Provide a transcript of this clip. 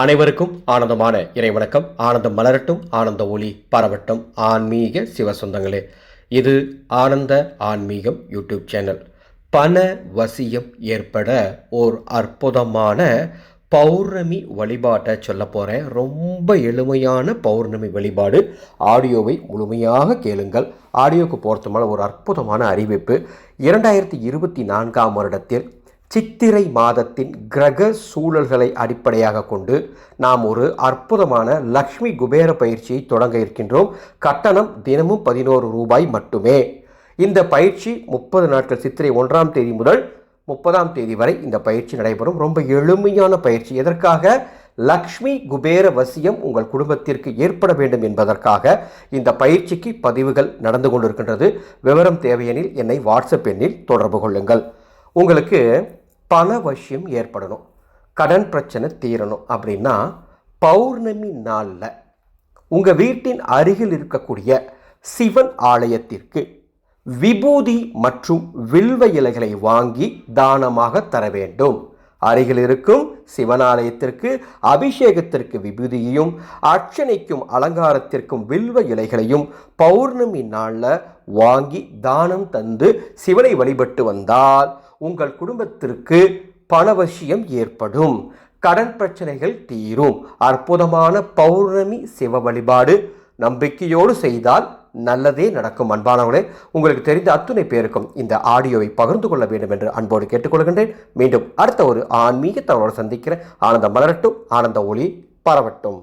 அனைவருக்கும் ஆனந்தமான இறை வணக்கம். ஆனந்தம் மலரட்டும் ஆனந்த ஒளி பரவட்டும். ஆன்மீக சிவ சொந்தங்களே இது ஆனந்த ஆன்மீகம் யூடியூப் சேனல். பண வசியம் ஏற்பட ஓர் அற்புதமான பௌர்ணமி வழிபாட்டை சொல்ல போகிறேன் ரொம்ப எளிமையான பௌர்ணமி வழிபாடு. ஆடியோவை முழுமையாக கேளுங்கள். ஆடியோவுக்கு பொறுத்தமான ஒரு அற்புதமான அறிவிப்பு. இரண்டாயிரத்தி இருபத்தி நான்காம் வருடத்தில் சித்திரை மாதத்தின் கிரக சூழல்களை அடிப்படையாக கொண்டு நாம் ஒரு அற்புதமான லக்ஷ்மி குபேர பயிற்சியை தொடங்க இருக்கின்றோம். கட்டணம் தினமும் பதினோரு ரூபாய் மட்டுமே. இந்த பயிற்சி முப்பது நாட்கள் சித்திரை ஒன்றாம் தேதி முதல் முப்பதாம் தேதி வரை இந்த பயிற்சி நடைபெறும். ரொம்ப எளிமையான பயிற்சி. எதற்காக? லக்ஷ்மி குபேர வசியம் உங்கள் குடும்பத்திற்கு ஏற்பட வேண்டும் என்பதற்காக இந்த பயிற்சிக்கு பதிவுகள் நடந்து கொண்டிருக்கின்றது. விவரம் தேவையெனில் என்னை வாட்ஸ்அப் எண்ணில் தொடர்பு கொள்ளுங்கள். உங்களுக்கு பண வசியம் ஏற்படணும். கடன் பிரச்சனை தீரணும் அப்படின்னா பௌர்ணமி நாளில் உங்கள் வீட்டின் அருகில் இருக்கக்கூடிய சிவன் ஆலயத்திற்கு விபூதி மற்றும் வில்வ இலைகளை வாங்கி தானமாக தர வேண்டும். அருகில் இருக்கும் சிவனாலயத்திற்கு அபிஷேகத்திற்கு விபூதியையும் அர்ச்சனைக்கும் அலங்காரத்திற்கும் வில்வ இலைகளையும் பௌர்ணமி நாளில் வாங்கி தானம் தந்து சிவனை வழிபட்டு வந்தால் உங்கள் குடும்பத்திற்கு பணவசியம் ஏற்படும். கடன் பிரச்சனைகள் தீரும். அற்புதமான பௌர்ணமி சிவ வழிபாடு நம்பிக்கையோடு செய்தால் நல்லதே நடக்கும். அன்பானவர்களே உங்களுக்கு தெரிந்த அத்துணை பேருக்கும் இந்த ஆடியோவை பகிர்ந்து கொள்ள வேண்டும் என்று அன்போடு கேட்டுக்கொள்கின்றேன். மீண்டும் அடுத்த ஒரு ஆன்மீக தகவலோடு சந்திக்கிறேன். ஆனந்தம் மலரட்டும். ஆனந்த ஒளி பரவட்டும்.